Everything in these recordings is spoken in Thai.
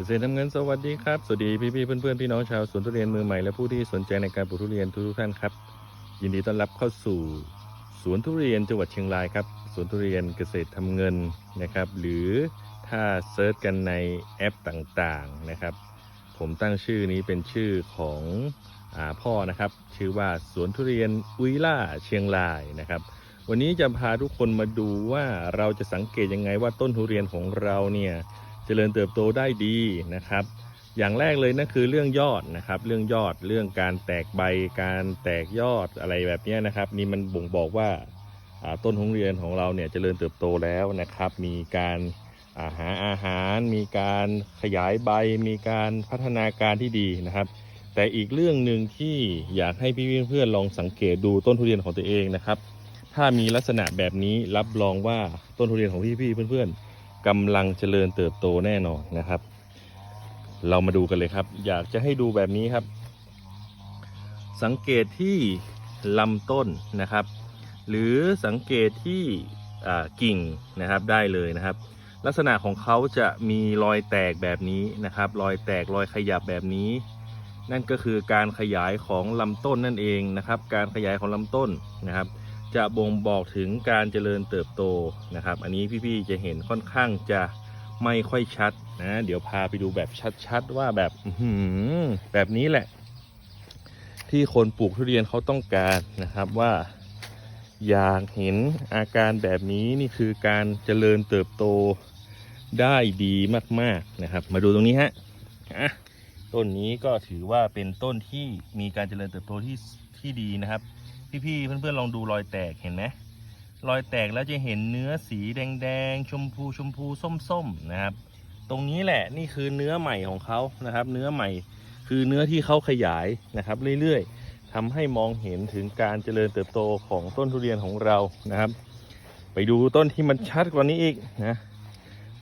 เกษตรทำเงินสวัสดีครับ สวัสดีพี่ๆเพื่อนๆพี่น้องชาวสวนทุเรียนมือใหม่และผู้ที่สนใจในการปลูกทุเรียนทุกๆท่านครับ ยินดีต้อนรับเข้าสู่สวนทุเรียนจังหวัดเชียงรายครับสวนทุเรียนเกษตรทำเงินนะครับ หรือถ้าเซิร์ชกันในแอปต่างๆนะครับ ผมตั้งชื่อนี้เป็นชื่อของอพ่อนะครับ ชื่อว่าสวนทุเรียนอุยล่าเชียงรายนะครับ วันนี้จะพาทุกคนมาดูว่าเราจะสังเกตยังไงว่าต้นทุเรียนของเราเนี่ย จริญเติบโตได้ดีนะครับ อย่างแรกเลยนั่นคือเรื่องยอดนะครับ เรื่องยอดเรื่องการแตกใบการแตกยอดอะไรแบบนี้นะครับ นี่มันบ่งบอกว่าต้นทุเรียนของเราเนี่ยเจริญเติบโตแล้วนะครับ มีการาหาอาหาร มีการขยายใบ มีการพัฒนาการที่ดีนะครับ แต่อีกเรื่องหนึ่งที่อยากให้พี่เพื่อนๆลองสังเกตดูต้นทุเรียนของตัวเองนะครับ ถ้ามีลักษณะแบบนี้รับรองว่าต้นทุเรียนของพี่ๆเพื่อนๆ กำลังเจริญเติบโตแน่นอนนะครับ เรามาดูกันเลยครับ อยากจะให้ดูแบบนี้ครับ สังเกตที่ลำต้นนะครับ หรือสังเกตที่กิ่งนะครับได้เลยนะครับ ลักษณะของเขาจะมีรอยแตกแบบนี้นะครับ รอยแตกรอยขยับแบบนี้ นั่นก็คือการขยายของลำต้นนั่นเองนะครับ การขยายของลำต้นนะครับ จะบ่งบอกถึงการเจริญเติบโตนะครับ อันนี้พี่ๆจะเห็นค่อนข้างจะไม่ค่อยชัดนะเดี๋ยวพาไปดูแบบชัดๆว่าแบบแบบนี้แหละ ที่คนปลูกทุเรียนเขาต้องการนะครับว่า อยากเห็นอาการแบบนี้นี่คือการเจริญเติบโตได้ดีมากๆนะครับ มาดูตรงนี้ฮะต้นนี้ก็ถือว่าเป็นต้นที่มีการเจริญเติบโตที่ที่ดีนะครับ พี่ๆเพื่อนๆลองดูรอยแตกเห็นไหมรอยแตกแล้วจะเห็นเนื้อสีแดงๆชมพูชมพูส้มๆนะครับ ตรงนี้แหละนี่คือเนื้อใหม่ของเขานะครับ เนื้อใหม่คือเนื้อที่เขาขยายนะครับ เรื่อยๆทำให้มองเห็นถึงการเจริญเติบโตของต้นทุเรียนของเรานะครับ ไปดูต้นที่มันชัดกว่านี้อีกนะ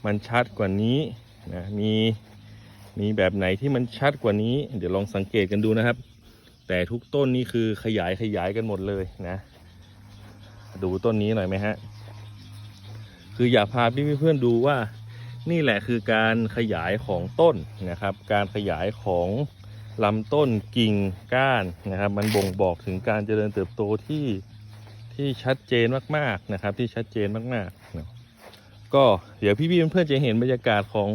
มันชัดกว่านี้นะมีมีแบบไหนที่มันชัดกว่านี้ เดี๋ยวลองสังเกตกันดูนะครับ แต่ทุกต้นนี่คือขยายขยายกันหมดเลยนะ ดูต้นนี้หน่อยไหมฮะ คืออยากพาพี่เพื่อนดูว่า นี่แหละคือการขยายของต้นนะครับ การขยายของลำต้นกิ่งก้านนะครับ มันบ่งบอกถึงการเจริญเติบโตที่ที่ชัดเจนมากๆนะครับ ที่ชัดเจนมากๆนะก็เดี๋ยวพี่ๆเพื่อนๆจะเห็นบรรยากาศของ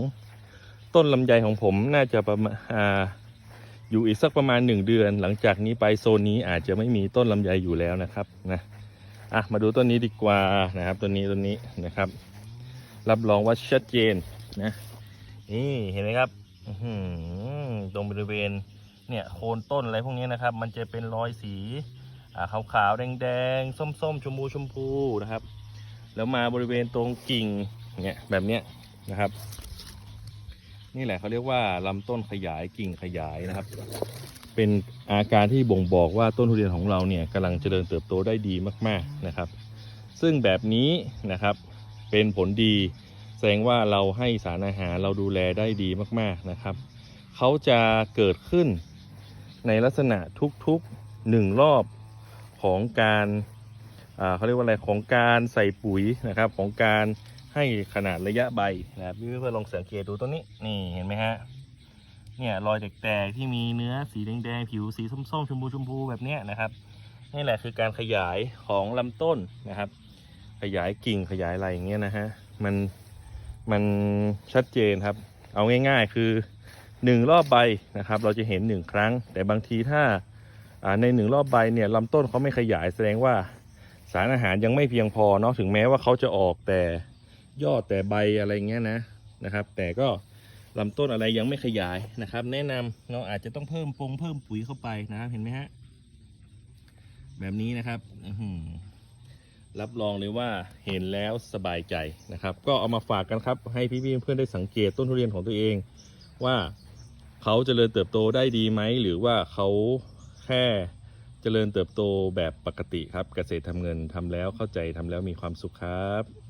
ต้นลำไยของผมน่าจะประมาณ อยู่อีกสักประมาณหนึ่งเดือน หลังจากนี้ไปโซนนี้อาจจะไม่มีต้นลำไยอยู่แล้วนะครับนะอะมาดูต้นนี้ดีกว่านะครับต้นนี้ต้นนี้นะครับ รับรองว่าชัดเจนนะนี่เห็นไหมครับอือหือตรงบริเวณเนี่ยโคนต้นอะไรพวกนี้นะครับ มันจะเป็นรอยสีอ่าขาวๆแดงๆส้มๆชมพูชมพูนะครับ แล้วมาบริเวณตรงกิ่งเนี่ยแบบเนี้ยนะครับ นี่แหละเขาเรียกว่าลำต้นขยายกิ่งขยายนะครับ เป็นอาการที่บ่งบอกว่าต้นทุเรียนของเราเนี่ยกำลังเจริญเติบโตได้ดีมาก ๆนะครับ ซึ่งแบบนี้นะครับเป็นผลดีแสดงว่าเราให้สารอาหารเราดูแลได้ดีมากๆนะครับเขาจะเกิดขึ้นในลักษณะทุกๆหนึ่งรอบของการเขาเรียกว่าอะไรของการใส่ปุ๋ยนะครับของการ ให้ขนาดระยะใบนะครับเพื่อนๆลองสังเกตดูต้นนี้นี่เห็นไหมฮะเนี่ยรอยแตกๆที่มีเนื้อสีแดงๆผิวสีส้มๆชมพูชมพูแบบนี้นะครับนี่แหละคือการขยายของลำต้นนะครับ ขยายกิ่งขยายอะไรอย่างเงี้ยนะฮะมันมันชัดเจนครับ เอาง่าย ๆ คือหนึ่งรอบใบนะครับ เราจะเห็นหนึ่งครั้ง แต่บางทีถ้าอ่าในหนึ่งรอบใบเนี่ยลำต้นเขาไม่ขยายแสดงว่าสารอาหารยังไม่เพียงพอเนาะถึงแม้ว่าเขาจะออกแต่ ยอดแต่ใบอะไรเงี้ยนะนะครับ แต่ก็ลำต้นอะไรยังไม่ขยายนะครับ แนะนำเราอาจจะต้องเพิ่มปงเพิ่มปุ๋ยเข้าไปนะครับเห็นไหมฮะแบบนี้นะครับรับรองเลยว่าเห็นแล้วสบายใจนะครับ ก็เอามาฝากกันครับ ให้พี่ๆเพื่อนได้สังเกตต้นทุเรียนของตัวเองว่าเขาเจริญเติบโตได้ดีไหมหรือว่าเขาแค่เจริญเติบโตแบบปกติครับ เกษตรทำเงินทำแล้วเข้าใจทำแล้วมีความสุขครับ